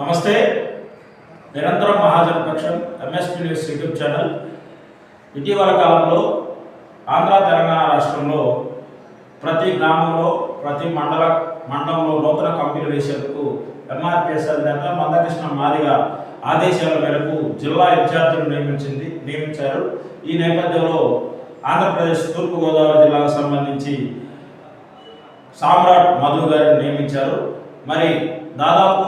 నమస్తే. నిరంతరం మహాజన్ పక్షం ఎంఎస్పీ న్యూస్ యూట్యూబ్ ఛానల్. ఇటీవల కాలంలో ఆంధ్ర తెలంగాణ రాష్ట్రంలో ప్రతి గ్రామంలో ప్రతి మండల మండలంలో నూతన కంపెనీలు వేసేందుకు ఎంఆర్పిఎస్ అధినేత మందకృష్ణ మాదిగ ఆదేశాల మేరకు జిల్లా ఇన్ఛార్జీలు నియమించింది నియమించారు. ఈ నేపథ్యంలో ఆంధ్రప్రదేశ్ తూర్పుగోదావరి జిల్లాకు సంబంధించి సామ్రాట్ మధు గారిని నియమించారు. మరి దాదాపు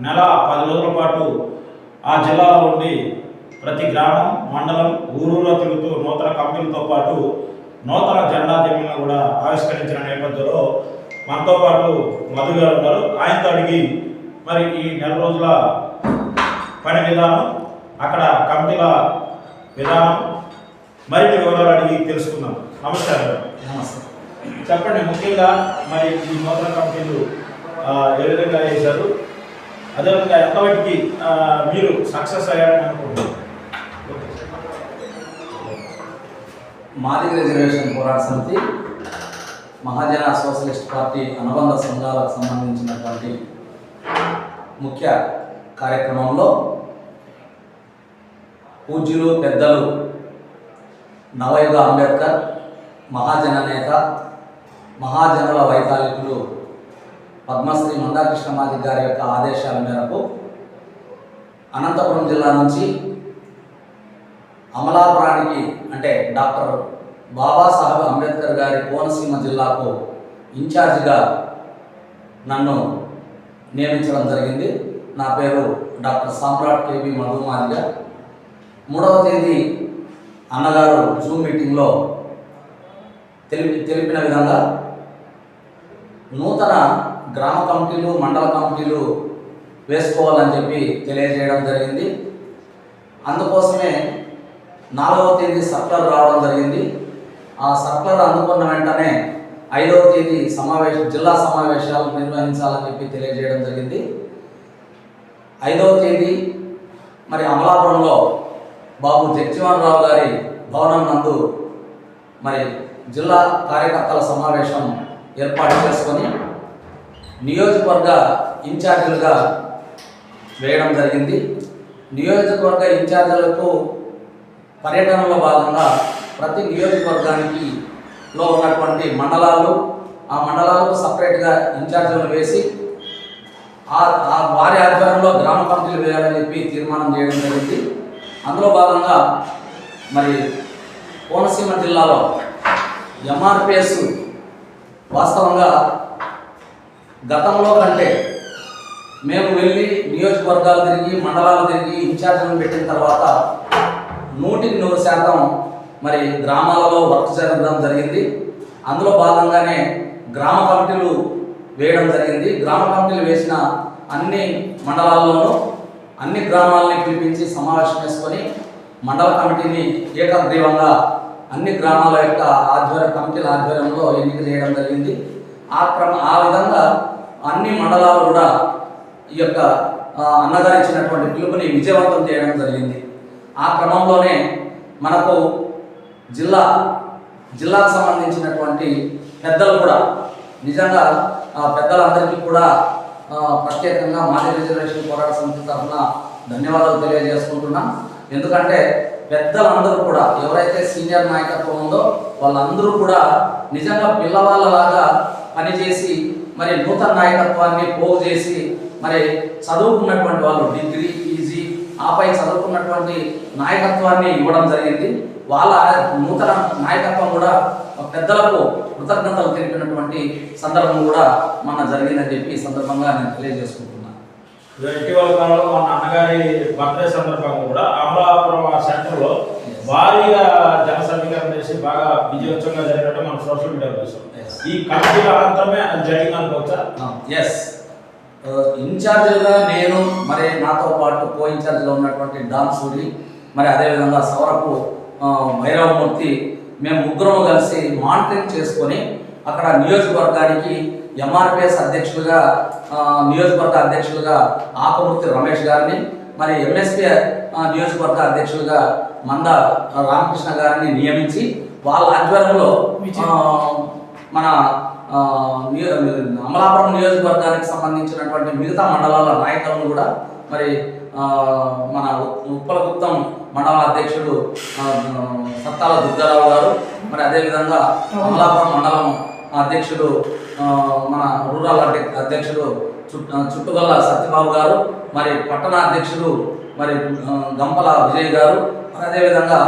నెల పది రోజుల పాటు ఆ జిల్లాలో ఉండి ప్రతి గ్రామం మండలం ఊరూరులో తిరుగుతూ నూతన కంపెనీలతో పాటు నూతన జెండా దిమ్మలను కూడా ఆవిష్కరించిన నేపథ్యంలో మనతో పాటు మధు గారు ఉన్నారు. ఆయనతో అడిగి మరి ఈ నెల రోజుల పని విధానం అక్కడ కంపెనీల విధానం మరిన్ని వివరాలు అడిగి తెలుసుకుందాం. నమస్కారం. నమస్తే. చెప్పండి ముఖ్యంగా మరి ఈ నూతన కంపెనీలు ఏ విధంగా చేశారు? అదేవిధంగా ఎంతవరకు మీరు సక్సెస్ అయ్యారని అనుకుంటున్నారు? మాదిగ రిజర్వేషన్ పోరాట సమితి మహాజన సోషలిస్ట్ పార్టీ అనుబంధ సంఘాలకు సంబంధించినటువంటి ముఖ్య కార్యక్రమంలో పూజ్యులు పెద్దలు నవయుగ అంబేద్కర్ మహాజన నేత మహాజనుల వైతాళికులు పద్మశ్రీ మందాకృష్ణ మాది గారి యొక్క ఆదేశాల మేరకు అనంతపురం జిల్లా నుంచి అమలాపురానికి అంటే డాక్టర్ బాబాసాహెబ్ అంబేద్కర్ గారి కోనసీమ జిల్లాకు ఇన్ఛార్జిగా నన్ను నియమించడం జరిగింది. నా పేరు డాక్టర్ సామ్రాట్ కేవి మధుమాదిగా మూడవ తేదీ అన్నగారు జూమ్ మీటింగ్లో తెలిపి తెలిపిన విధంగా నూతన గ్రామ కమిటీలు మండల కమిటీలు వేసుకోవాలని చెప్పి తెలియజేయడం జరిగింది. అందుకోసమే నాలుగవ తేదీ సర్కులర్ రావడం జరిగింది. ఆ సర్కులర్ అందుకున్న వెంటనే ఐదవ తేదీ సమావేశ జిల్లా సమావేశాలు నిర్వహించాలని చెప్పి తెలియజేయడం జరిగింది. ఐదవ తేదీ మరి అమలాపురంలో బాబు జగ్జీవన్ రావు గారి భవనం నందు మరి జిల్లా కార్యకర్తల సమావేశం ఏర్పాటు చేసుకొని నియోజకవర్గ ఇన్ఛార్జీలుగా వేయడం జరిగింది. నియోజకవర్గ ఇన్ఛార్జీలకు పర్యటనలో భాగంగా ప్రతి నియోజకవర్గానికి లో ఉన్నటువంటి మండలాలు ఆ మండలాలకు సపరేట్గా ఇన్ఛార్జీలను వేసి ఆ ఆ వారి ఆధ్వర్యంలో గ్రామ కమిటీలు వేయాలని చెప్పి తీర్మానం చేయడం జరిగింది. అందులో భాగంగా మరి కోనసీమ జిల్లాలో ఎంఆర్పిఎస్ వాస్తవంగా గతంలో కంటే మేము వెళ్ళి నియోజకవర్గాలు తిరిగి మండలాలు తిరిగి ఇన్ఛార్జీలను పెట్టిన తర్వాత నూటికి నూరు శాతం మరి గ్రామాలలో వర్క్ జరగడం జరిగింది. అందులో భాగంగానే గ్రామ కమిటీలు వేయడం జరిగింది. గ్రామ కమిటీలు వేసిన అన్ని మండలాల్లోనూ అన్ని గ్రామాలని పిలిపించి సమావేశం వేసుకొని మండల కమిటీని ఏకగ్రీవంగా అన్ని గ్రామాల యొక్క ఆధ్వర్య కమిటీల ఆధ్వర్యంలో ఎన్నిక చేయడం జరిగింది. ఆ క్రమ ఆ విధంగా అన్ని మండలాలు కూడా ఈ యొక్క ఆ, అన్నగారు ఇచ్చినటువంటి పిలుపుని విజయవంతం చేయడం జరిగింది. ఆ క్రమంలోనే మనకు జిల్లా జిల్లాకు సంబంధించినటువంటి పెద్దలు కూడా నిజంగా ఆ, పెద్దలందరికీ కూడా ప్రత్యేకంగా మాజీ రిజర్వేషన్ పోరాట సమితి తరఫున ధన్యవాదాలు తెలియజేసుకుంటున్నాం. ఎందుకంటే పెద్దలందరూ కూడా ఎవరైతే సీనియర్ నాయకత్వం ఉందో వాళ్ళందరూ కూడా నిజంగా పిల్లవాళ్ళలాగా పనిచేసి మరి నూతన నాయకత్వాన్ని పోగు చేసి మరి చదువుకున్నటువంటి వాళ్ళు డిగ్రీ పీజీ ఆపై చదువుకున్నటువంటి నాయకత్వాన్ని ఇవ్వడం జరిగింది. వాళ్ళ నూతన నాయకత్వం కూడా పెద్దలకు కృతజ్ఞతలు తెలిపినటువంటి సందర్భం కూడా మన జరిగిందని చెప్పి ఈ సందర్భంగా నేను తెలియజేసుకుంటున్నాను ఇటీవల కాలంలో మన అన్నగారి బర్త్డే సందర్భంగా కూడా అమలాపురం సెంటర్లో భారీగా జన సమీకరణ చేసి బాగా విజయోత్సవంగా జరిగినట్టు ఈ కమిటీల అనంతరమే అది జరిగింది అనుకోవచ్చా? ఎస్ ఇన్ఛార్జిగా నేను మరి నాతో పాటు కో ఇన్ఛార్జ్లో ఉన్నటువంటి డాన్ సూరి మరి అదేవిధంగా సవరపు భైరవమూర్తి మేము ముగ్గురం కలిసి మానిటరింగ్ చేసుకొని అక్కడ నియోజకవర్గానికి ఎంఆర్పిఎస్ అధ్యక్షులుగా నియోజకవర్గ అధ్యక్షులుగా ఆకుమూర్తి రమేష్ గారిని మరి ఎంఎస్పీ నియోజకవర్గ అధ్యక్షులుగా మంద రామకృష్ణ గారిని నియమించి వాళ్ళ ఆధ్వర్యంలో మన అమలాపురం నియోజకవర్గానికి సంబంధించినటువంటి మిగతా మండలాల నాయకులను కూడా మరి మన ఉప్పలగుప్తం మండల అధ్యక్షుడు సత్తాల దుర్గారావు గారు మరి అదేవిధంగా అమలాపురం మండలం అధ్యక్షుడు మన రూరల్ అధ్య- అధ్యక్షుడు చుట్- చుట్టుగల్ల సత్యబాబు గారు మరి పట్టణ అధ్యక్షుడు మరి గంపల విజయ్ గారు అదేవిధంగా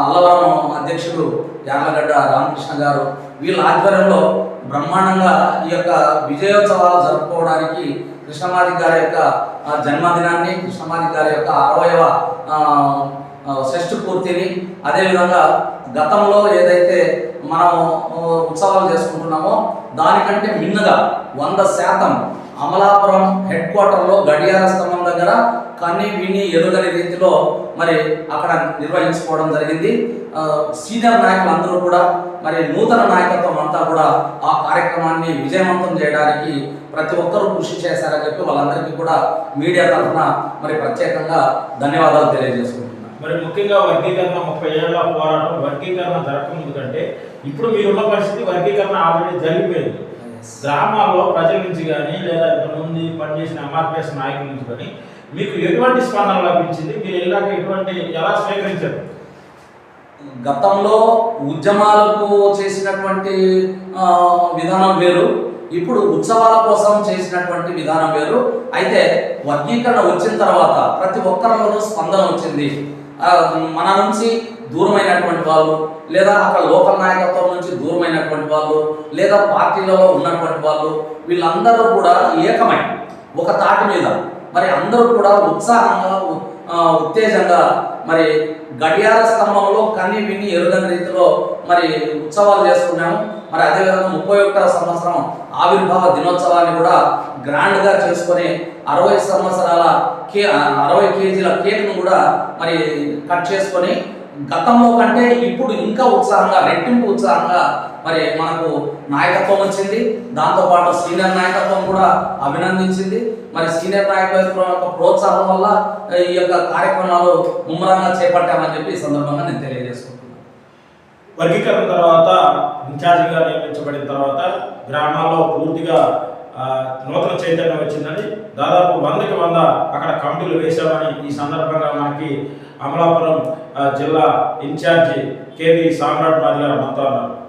అల్లవరం అధ్యక్షుడు యార్లగడ్డ రామకృష్ణ గారు వీళ్ళ ఆధ్వర్యంలో బ్రహ్మాండంగా ఈ యొక్క విజయోత్సవాలు జరుపుకోవడానికి కృష్ణమాది గారి యొక్క జన్మదినాన్ని కృష్ణమాది గారి యొక్క అరవయవ ఆ, షష్ఠి పూర్తిని అదేవిధంగా గతంలో ఏదైతే మనము ఉత్సవాలు చేసుకుంటున్నామో దానికంటే మిన్నగా వంద శాతం అమలాపురం హెడ్ క్వార్టర్లో గడియార స్తంభం దగ్గర కన్ని విని ఎరుగని రీతిలో మరి అక్కడ నిర్వహించుకోవడం జరిగింది. సీనియర్ నాయకులు అందరూ కూడా మరి నూతన నాయకత్వం అంతా కూడా ఆ కార్యక్రమాన్ని విజయవంతం చేయడానికి ప్రతి ఒక్కరూ కృషి చేశారని చెప్పి వాళ్ళందరికీ కూడా మీడియా తరఫున మరి ప్రత్యేకంగా ధన్యవాదాలు తెలియజేసుకుంటున్నాను. మరి ముఖ్యంగా వర్గీకరణ ముప్పై ఏళ్ళ పోరాటం వర్గీకరణ జరగకముందు కంటే ఇప్పుడు మీరున్న పరిస్థితి వర్గీకరణ ఆల్రెడీ జరిగిపోయింది. గ్రామాల్లో ప్రజల నుంచి కానీ లేదా ఇంతకుముందు పనిచేసిన ఎంఆర్పిఎస్ నాయకుల నుంచి కానీ మీకు ఎటువంటి స్పందన లభించింది? మీరు వెళ్ళాక ఎటువంటి ఎలా స్వీకరించారు? గతంలో ఉద్యమాలకు చేసినటువంటి విధానం వేరు. ఇప్పుడు ఉత్సవాల కోసం చేసినటువంటి విధానం వేరు. అయితే వర్గీకరణ వచ్చిన తర్వాత ప్రతి ఒక్కరిలోనూ స్పందన వచ్చింది. మన నుంచి దూరమైనటువంటి వాళ్ళు లేదా అక్కడ లోకల్ నాయకత్వం నుంచి దూరమైనటువంటి వాళ్ళు లేదా పార్టీలలో ఉన్నటువంటి వాళ్ళు వీళ్ళందరూ కూడా ఏకమై ఒక తాటి మీద మరి అందరూ కూడా ఉత్సాహంగా ఉత్తేజంగా మరి గడియార స్తంభంలో కన్ని విని ఎరుగని రీతిలో మరి ఉత్సవాలు చేసుకున్నాము. మరి అదేవిధంగా ముప్పై ఒకటవ సంవత్సరం ఆవిర్భావ దినోత్సవాన్ని కూడా గ్రాండ్గా చేసుకొని అరవై సంవత్సరాల కే అరవై కేజీల కేక్ను కూడా మరి కట్ చేసుకొని గతంలో కంటే ఇప్పుడు ఇంకా ఉత్సాహంగా రెట్టింపు ఉత్సాహంగా మరి మనకు నాయకత్వం వచ్చింది. దాంతోపాటు సీనియర్ నాయకత్వం కూడా అభినందించింది. మరి సీనియర్ నాయకత్వం యొక్క ప్రోత్సాహం వల్ల ఈ యొక్క కార్యక్రమాలు ముమ్మరంగా చేపట్టామని చెప్పి ఈ సందర్భంగా నేను తెలియజేసుకుంటున్నాను. వర్గీకరణ తర్వాత ఇన్ఛార్జిగా నియమించబడిన తర్వాత గ్రామాల్లో పూర్తిగా నూతన చైతన్యం వచ్చిందని దాదాపు వందకి వంద అక్కడ కమిటీలు వేశామని ఈ సందర్భంగా మనకి అమలాపురం జిల్లా ఇన్ఛార్జి కేవీ సామ్రాట్ మాది గారు మనతో ఉన్నారు.